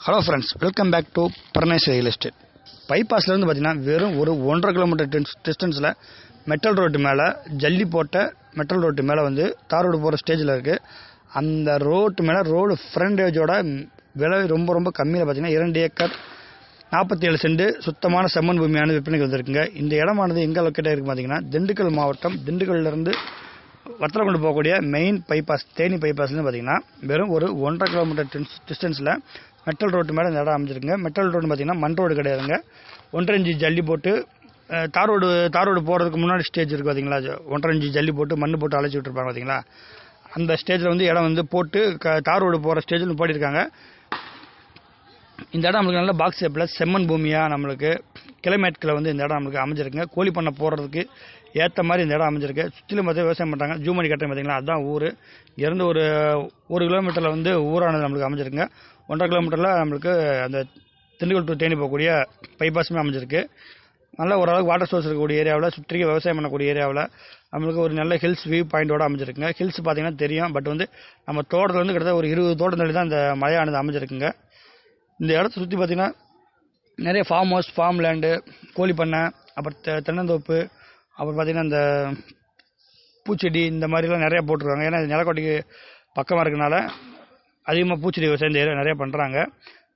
Hello friends welcome back to பர்னேஸ் real estate பைபாஸ்லேருந்து பார்த்தீங்கன்னா வெறும் ஒரு ஒன்றரை கிலோமீட்டர் டிஸ்டன்ஸில் மெட்டல் ரோட்டு மேலே ஜல்லி போட்ட மெட்டல் ரோட்டு மேலே வந்து தார் ரோடு போகிற ஸ்டேஜில் இருக்குது அந்த ரோட்டு மேலே ரோடு ஃப்ரண்டேஜோட விலை ரொம்ப ரொம்ப கம்மியில் பார்த்தீங்கன்னா இரண்டு ஏக்கர் நாற்பத்தி ஏழு சென்ட் சுத்தமான செம்மன் பூமியானது விற்பனைக்கு வந்திருக்குங்க. இந்த இடமானது எங்கே லொக்கேட்டாக இருக்குது பார்த்தீங்கன்னா திண்டுக்கல் மாவட்டம் திண்டுக்கல்லேருந்து வத்தலை கொண்டு போகக்கூடிய மெயின் பைபாஸ் தேனி பைபாஸ்லேருந்து பார்த்தீங்கன்னா வெறும் ஒரு ஒன்றரை கிலோமீட்டர் டிஸ்டன்ஸில் மெட்டல் ரோட்டு மேலே இந்த இடம் அமைஞ்சிருக்குங்க மெட்டல் ரோடு பார்த்தீங்கன்னா மண் ரோடு கிடையாதுங்க. ஒன்றரை இஞ்சி ஜல்லி போட்டு தார் ரோடு தார் ரோடு போகிறதுக்கு முன்னாடி ஸ்டேஜ் இருக்குது பார்த்தீங்களா ஒன்றரை இஞ்சி ஜல்லி போட்டு மண் போட்டு அழைச்சி விட்டுருப்பாங்க பார்த்தீங்களா அந்த ஸ்டேஜில் வந்து இடம் வந்து போட்டு க தார் ரோடு போகிற ஸ்டேஜில் போட்டிருக்காங்க. இந்த இடம் நம்மளுக்கு நல்ல பாக்ஸ் ஷேப்பில் செம்மண் பூமியாக நம்மளுக்கு. கிளைமேட்டில் வந்து இந்த இடம் நம்மளுக்கு அமைஞ்சிருக்குங்க. கோழி பண்ணை போடுறதுக்கு ஏற்ற மாதிரி இந்த இடம் அமைஞ்சிருக்கு. சுற்றிலும் பார்த்து விவசாயம் பண்ணுறாங்க ஜூமணி கட்டம் பார்த்தீங்கன்னா அதுதான் ஊர். இருந்து ஒரு ஒரு கிலோமீட்டரில் வந்து ஊரானது நம்மளுக்கு அமைஞ்சிருக்குங்க. ஒன்றரை கிலோமீட்டரில் நம்மளுக்கு அந்த திண்டுக்கல் டு தேனி போகக்கூடிய பைபாஸுமே அமைஞ்சிருக்கு. நல்ல ஓரளவுக்கு வாட்டர் சோர்ஸ் இருக்கக்கூடிய ஏரியாவில் சுற்றி விவசாயம் பண்ணக்கூடிய ஏரியாவில் நம்மளுக்கு ஒரு நல்ல ஹில்ஸ் வியூ பாயிண்டோட அமைஞ்சிருக்குங்க. ஹில்ஸ் பார்த்தீங்கன்னா தெரியும். பட் வந்து நம்ம தோட்டத்தில் வந்து கிட்டத்தட்ட ஒரு இருபது தோட்டம் தள்ளி தான் இந்த மலையானது அமைஞ்சிருக்குங்க. இந்த இடத்த சுற்றி பார்த்தீங்கன்னா நிறைய ஃபார்ம் ஹவுஸ் ஃபார்ம் லேண்டு கோழி பண்ணை அப்புறம் தெ- தென்னந்தோப்பு அப்புறம் பார்த்தீங்கன்னா இந்த பூச்செடி இந்த மாதிரிலாம் நிறையா போட்டிருக்காங்க. ஏன்னா இது நிலக்கோட்டைக்கு பக்கமாக இருக்கனால அதிகமாக பூச்செடி விவசாயம் இந்த ஏரியா நிறையா பண்ணுறாங்க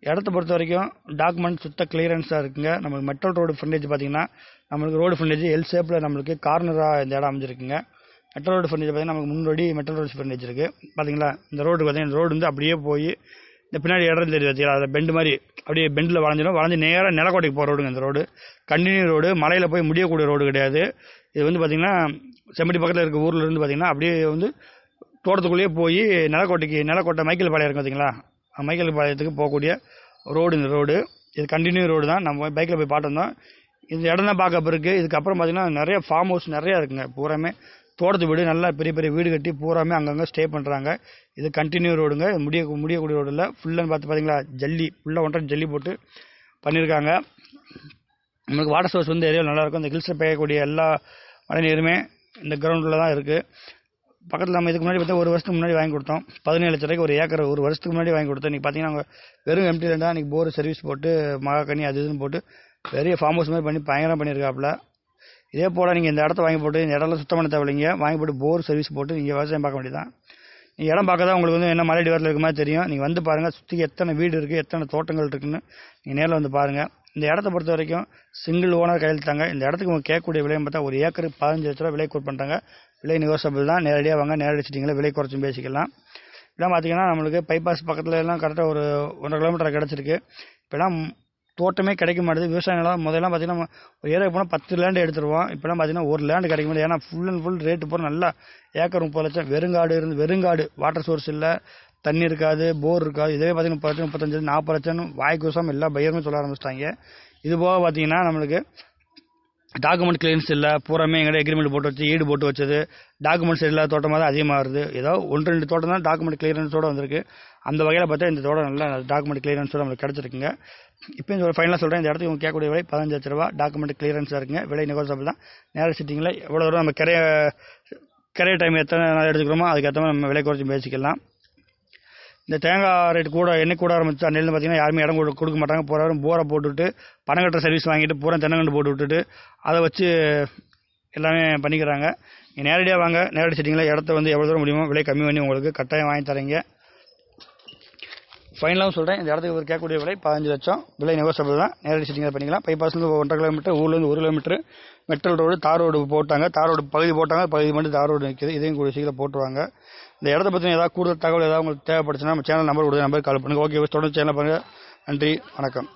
இடத்த பொறுத்த வரைக்கும் டாக்குமெண்ட் சுத்த கிளியரன்ஸாக இருக்குங்க. நம்மளுக்கு மெட்டல் ரோடு ஃப்ரண்டேஜ் பார்த்தீங்கன்னா நம்மளுக்கு ரோடு ஃப்ரண்டேஜ் எல் ஷேப்பில் நம்மளுக்கு கார்னராக இந்த இடம் அமைஞ்சிருக்குங்க. மெட்டல் ரோடு ஃப்ரண்டேஜ் பார்த்தீங்கன்னா நமக்கு முன்னாடி மெட்டல் ரோடு ஃப்ரண்டேஜ் இருக்குது பார்த்தீங்களா இந்த ரோடு பார்த்திங்கன்னா இந்த ரோடு வந்து அப்படியே போய் இந்த பின்னாடி இடம் தெரியுது பார்த்தீங்களா அதை பெண்டு மாதிரி அப்படியே பெண்டில் வளைஞ்சிடும். வளைஞ்சு நேராக நிலக்கோட்டைக்கு போகிற ரோடுங்க இந்த ரோடு கண்டினியூ ரோடு மலையில் போய் முடியக்கூடிய ரோடு கிடையாது. இது வந்து பார்த்திங்கன்னா செம்படி பக்கத்தில் இருக்க ஊரில் இருந்து பார்த்திங்கன்னா அப்படியே வந்து தோட்டத்துக்குள்ளேயே போய் நிலக்கோட்டைக்கு நிலக்கோட்டை மைக்கேல் பாளையம் இருக்கு பார்த்தீங்களா மைக்கேல் பாளையத்துக்கு போகக்கூடிய ரோடு இந்த ரோடு இது கண்டினியூ ரோடு தான். நம்ம பைக்கில் போய் பார்த்துருந்தோம் இந்த இடம் தான் பார்க்க இருக்குது இதுக்கப்புறம் பார்த்திங்கன்னா நிறைய ஃபார்ம் ஹவுஸ் நிறையா இருக்குங்க. பூராமே தோட்டத்து வீடு நல்லா பெரிய பெரிய வீடு கட்டி பூராமே அங்கங்கே ஸ்டே பண்ணுறாங்க இது கண்டினியூ ரோடுங்க முடிய முடியக்கூடிய ரோடில் ஃபுல்லாக பார்த்து பார்த்தீங்களா ஜல்லி ஃபுல்லாக ஒன்றரை ஜல்லி போட்டு பண்ணியிருக்காங்க நம்மளுக்கு வாட்டர் சோர்ஸ் வந்து ஏரியாவில் நல்லாயிருக்கும் இந்த ஹில்ஸில் பெய்யக்கூடிய எல்லா மழை நீருமே இந்த கிரவுண்டில் தான் இருக்குது பக்கத்தில் நம்ம இதுக்கு முன்னாடி பார்த்தா ஒரு வருஷத்துக்கு முன்னாடி வாங்கி கொடுத்தோம். பதினேழு லட்ச ரூபாய்க்கு ஒரு ஏக்கர் ஒரு வருஷத்துக்கு முன்னாடி வாங்கி கொடுத்தோம். இன்றைக்கி பார்த்தீங்கன்னா வெறும் எம்டி ரெண்டாக இன்றைக்கி போர் சர்வீஸ் போட்டு மகாக்கனி அது இதுன்னு போட்டு பெரிய ஃபார்ம் ஹவுஸ் மாதிரி பண்ணி பயங்கரம் பண்ணியிருக்காப்புல இதே போல் நீங்கள் இந்த இடத்த வாங்கி போட்டு இந்த இடம்லாம் சுத்தம் பண்ண தேவையில்லைங்க. வாங்கி போட்டு போர் சர்வீஸ் போட்டு நீங்கள் விவசாயம் பார்க்க வேண்டியதான் நீங்கள் இடம் பார்க்க தான் உங்களுக்கு வந்து என்ன மலை வரல இருக்க மாதிரி தெரியும். நீங்கள் வந்து பாருங்கள் சுற்றி எத்தனை வீடு இருக்குது எத்தனை தோட்டங்கள் இருக்குன்னு நீங்கள் நேரில் வந்து பாருங்கள் இந்த இடத்த பொறுத்த வரைக்கும் சிங்கிள் ஓனர் கையெழுத்தாங்க இந்த இடத்துக்கு உங்கள் கேட்கக்கூடிய விலையும் பார்த்தா ஒரு ஏக்கருக்கு பதினஞ்சு லட்ச ரூபா விலை கோட் பண்ணுறாங்க விலை நிகோசபிள் தான். நேரடியாக வாங்க நேரடிச்சிட்டிங்களா விலை குறைச்சும் பேசிக்கலாம். இப்பெல்லாம் பார்த்தீங்கன்னா நம்மளுக்கு பைபாஸ் பக்கத்தில் எல்லாம் கரெக்டாக ஒரு ஒன்றரை கிலோமீட்டர் கிடச்சிருக்கு. இப்போலாம் தோட்டமே கிடைக்க மாட்டேது. விவசாய நிலம் முதல்லாம் பார்த்தீங்கன்னா ஒரு ஏரியா போனால் பத்து லேண்டு எடுத்துருவோம். இப்போலாம் பார்த்தீங்கன்னா ஒரு லேண்டு கிடைக்க மாட்டேது. ஏன்னா ஃபுல் அண்ட் ஃபுல் ரேட்டு போகிற நல்லா ஏக்கர் முப்பது லட்சம். வெறுங்காடு இருந்து வெறுங்காடு வாட்டர் சோர்ஸ் இல்லை. தண்ணி இருக்காது போர் இருக்காது. இதே பார்த்தீங்கன்னா முப்பது லட்சம் முப்பத்தஞ்சு நாற்பது லட்சம் வாய்க்கு விஷம் எல்லா பையருமே சொல்ல ஆரம்பிச்சிட்டாங்க. இது போக பார்த்தீங்கன்னா நம்மளுக்கு டாக்குமெண்ட் கிளியரன்ஸ் இல்லை. பூராமே எங்கள்கிட்ட எக்ரிமெண்ட் போட்டு வச்சு ஈடு போட்டு வச்சது. டாக்குமெண்ட்ஸ் இல்லாத தோட்டமாக தான் அதிகமாக வருது. ஏதோ ஒன்று ரெண்டு தோட்டம் தான் டாக்குமெண்ட் கிளியரன்ஸோடு வந்திருக்கு. அந்த வகையில் பார்த்தா இந்த தோட்டம் நல்லா டாக்குமெண்ட் கிளியரன்ஸோட நம்மளுக்கு கிடச்சிருக்குங்க. இப்போ இந்த ஃபைனலாக சொல்கிறேன் இந்த இடத்துக்கு இவங்க கேட்கக்கூடிய விலை பதினஞ்சு லட்ச ரூபா டாக்குமெண்ட் கிளியரன்ஸாக இருக்குங்க. விலை நெகோசியபிள் தான். நேர சிட்டிங்கில் எவ்வளோ தூரம் நம்ம கரைய கரைய டைம் எத்தனை நாள் எடுத்துக்கிறோமோ அதுக்கேற்ற மாதிரி நம்ம விலை குறைச்சி பேசிக்கலாம். இந்த தேங்காய் ரேட் கூட எண்ணெய் கூட ஆரம்பிச்சு அன்னையில பார்த்தீங்கன்னா யாருமே இடம் கொடு- கொடுக்க மாட்டாங்க. போகிறவரும் போரை போட்டுவிட்டு பணம் கட்டுற சர்வீஸ் வாங்கிட்டு பூரா தென்னங்கண்டு போட்டு விட்டுட்டு அதை வச்சு எல்லாமே பண்ணிக்கிறாங்க. நீங்கள் நேரடியாக வாங்க நேரடி சிட்டிங்கில் இடத்த வந்து எவ்வளோ தூரம் முடியுமோ விலை கம்மி பண்ணி உங்களுக்கு கட்டாயம் வாங்கி தரீங்க. ஃபைனலாகவும் சொல்கிறேன் இந்த இடத்துக்கு ஒரு கேட்கக்கூடிய விலை பதினஞ்சு லட்சம். விலை நெகோசியபிள் தான். நேரடி சிட்டிங்கில் பண்ணிக்கலாம். பைபாஸ்லேருந்து ஒன்றரை கிலோமீட்டர் ஊர்லேருந்து ஒரு கிலோமீட்டர் மெட்ரல் ரோடு தார் ரோடு போட்டாங்க. தார் ரோடு பகுதி போட்டாங்க. பகுதி மட்டும் தார் ரோடு நிற்கிது இதையும் கூட சீக்கிரம் போட்டுருவாங்க. இந்த இடத்த பற்றின ஏதாவது கூடுதல் தகவல் ஏதாவது உங்களுக்கு தேவைப்படுச்சுன்னா நம்ம சேனல் நம்பர் கொடுத்த நம்பர் கால் பண்ணுங்கள் ஓகே தொடர்ந்து சேனல் பண்ணுங்கள் நன்றி. வணக்கம்.